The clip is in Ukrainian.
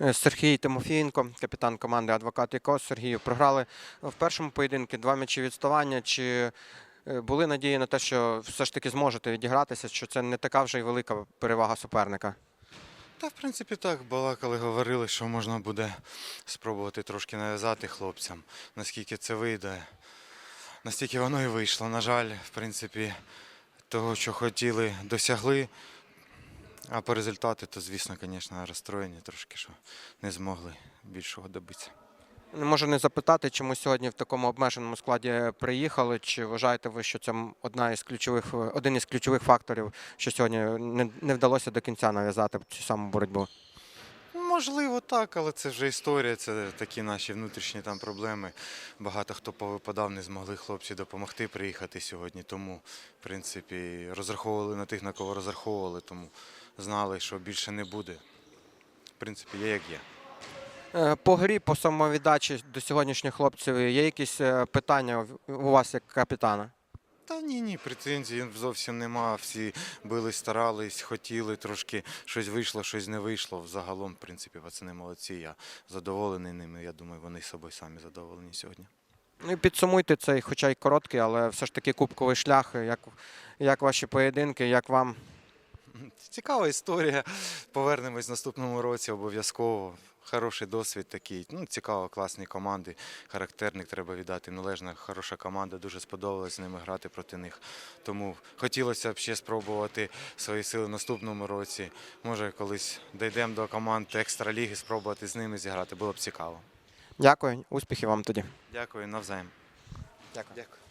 Е, Сергій Тимофієнко, капітан команди Адвокат ІКОС. Сергію, програли в першому поєдинку два м'ячі відставання. Чи е, були надії на те, що все ж таки зможете відігратися, що це не така вже й велика перевага суперника? Та, в принципі, так, балакали, говорили, що можна буде спробувати трошки нав'язати хлопцям, наскільки це вийде. Настільки воно і вийшло. На жаль, в принципі, того, що хотіли, досягли. А по результату, то, звісно, звісно, розстроєні трошки, що не змогли більшого добитися. Не можу не запитати, чому сьогодні в такому обмеженому складі приїхали. Чи вважаєте ви, що це одна із ключових, е, один із ключових факторів, що сьогодні не, не вдалося до кінця нав'язати цю саму боротьбу? Можливо, так, але це вже історія, це такі наші внутрішні там проблеми. Багато хто повипадав, не змогли хлопці допомогти приїхати сьогодні. Тому, в принципі, розраховували на тих, на кого розраховували, тому знали, що більше не буде. В принципі, є як є. Е, По грі, по самовіддачі до сьогоднішніх хлопців є якісь е, питання у вас як капітана? Та ні, ні, претензій зовсім нема. Всі бились, старались, хотіли, трошки щось вийшло, щось не вийшло. Загалом, в принципі, пацани молодці. Я задоволений ними. Я думаю, вони собою самі задоволені сьогодні. Ну і підсумуйте цей, хоча й короткий, але все ж таки кубковий шлях. Як, як ваші поєдинки, як вам? Цікава історія. Повернемось в наступному році обов'язково. Хороший досвід такий. Ну, цікаво, класні команди. Характерник треба віддати. Належна, хороша команда. Дуже сподобалось з ними грати проти них. Тому хотілося б ще спробувати свої сили в наступному році. Може, колись дійдемо до команд екстраліги, спробувати з ними зіграти. Було б цікаво. Дякую, успіхів вам тоді. Дякую, навзаєм. Дякую. Дякую.